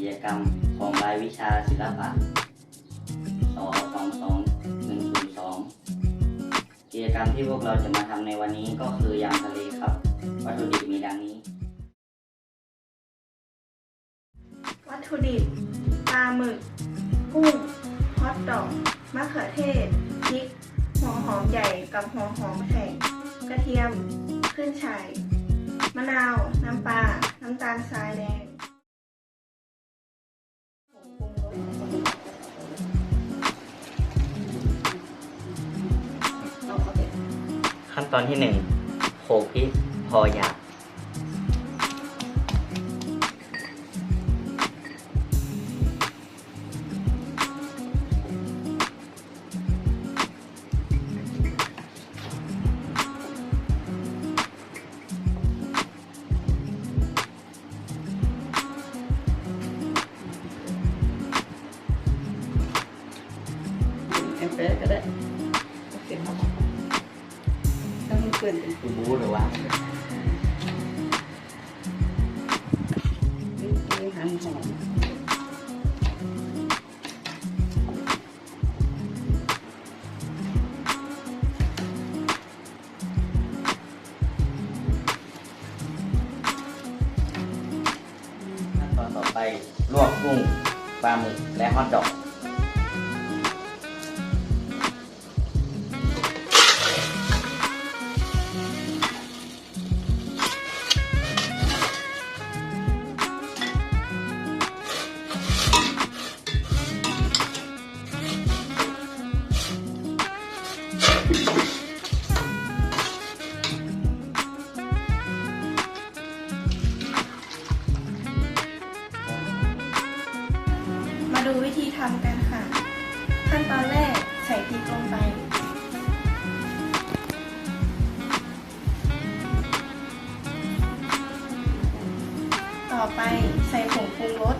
กิจกรรมของรายวิชาศิลปะสอสองสองหนึ่งศูนย์สองกิจกรรมที่พวกเราจะมาทำในวันนี้ก็คือยำทะเลครับ วัตถุดิบมีดังนี้ วัตถุดิบปลาหมึก กุ้งฮอทดอกมะเขือเทศพริกหัวหอมใหญ่กับหัวหอมแข็งกระเทียมขึ้นฉ่ายมะนาว น้ำปลา น้ำตาลทรายแดง ขั้นตอนที่หนึ่งโขลกพริกพอหยาบแอมเปก็ได้ ต้องให้เพื่อนเป็นคือบูหรือว่ามีหันหอมขั้นตอนต่อไปลวกกุ้งปลาหมึกและฮอทดอก ดูวิธีทำกันค่ะ ขั้นตอนแรกใส่พริกลงไป ต่อไปใส่ผงปรุงรส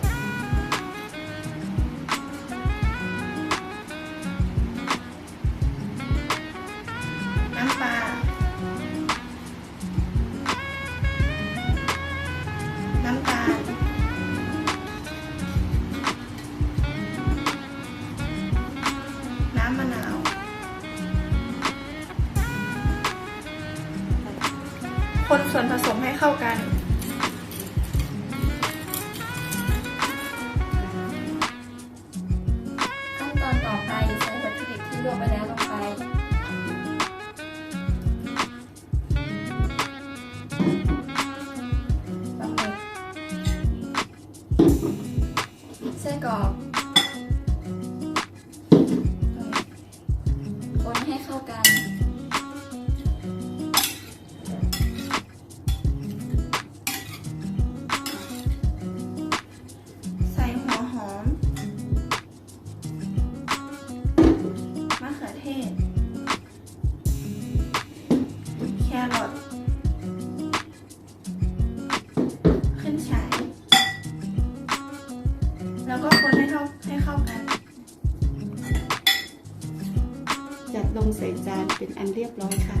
น้ำปลา น้ำตาล คนส่วนผสมให้เข้ากัน ขั้นตอนต่อไปใส่วัตถุดิบที่ลวกไปแล้วลงไปปลาหมึกไส้กรอก งใส่จานเป็นอันเรียบร้อยค่ะ